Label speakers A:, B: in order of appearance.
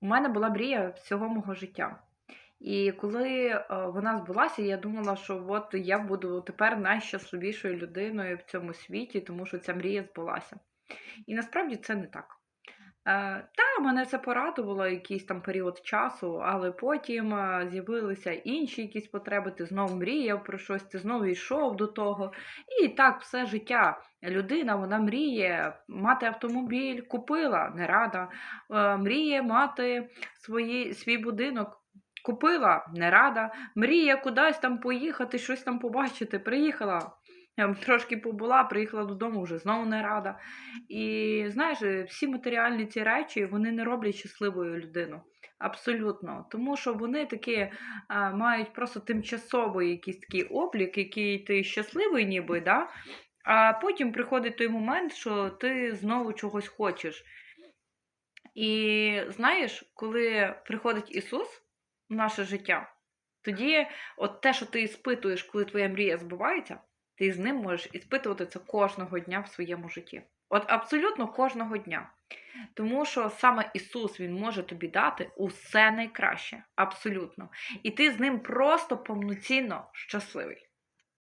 A: у мене була мрія всього мого життя. І коли е, вона збулася, я думала, що от я буду тепер найщасливішою людиною в цьому світі, тому що ця мрія збулася. І насправді це не так. Е, Та, мене це порадувало якийсь там період часу, але потім е, з'явилися інші якісь потреби, ти знову мріяв про щось, ти знову йшов до того. І так все життя. Людина вона мріє мати автомобіль, купила, не рада. Е, Мріє мати свої, свій будинок. Купила, не рада, мріє кудись там поїхати, щось там побачити. Приїхала, ем, трошки побула, приїхала додому, вже знову не рада. І знаєш, е, всі матеріальні ці речі вони не роблять щасливою людину. Абсолютно. Тому що вони такі а, мають просто тимчасовий якийсь такий облік, який ти щасливий, ніби, да? а потім приходить той момент, що ти знову чогось хочеш. І знаєш, коли приходить Ісус в наше життя, тоді от те, що ти іспитуєш, коли твоя мрія збувається, ти з ним можеш іспитувати це кожного дня в своєму житті. От абсолютно кожного дня. Тому що саме Ісус Він може тобі дати усе найкраще. Абсолютно. І ти з ним просто повноцінно щасливий.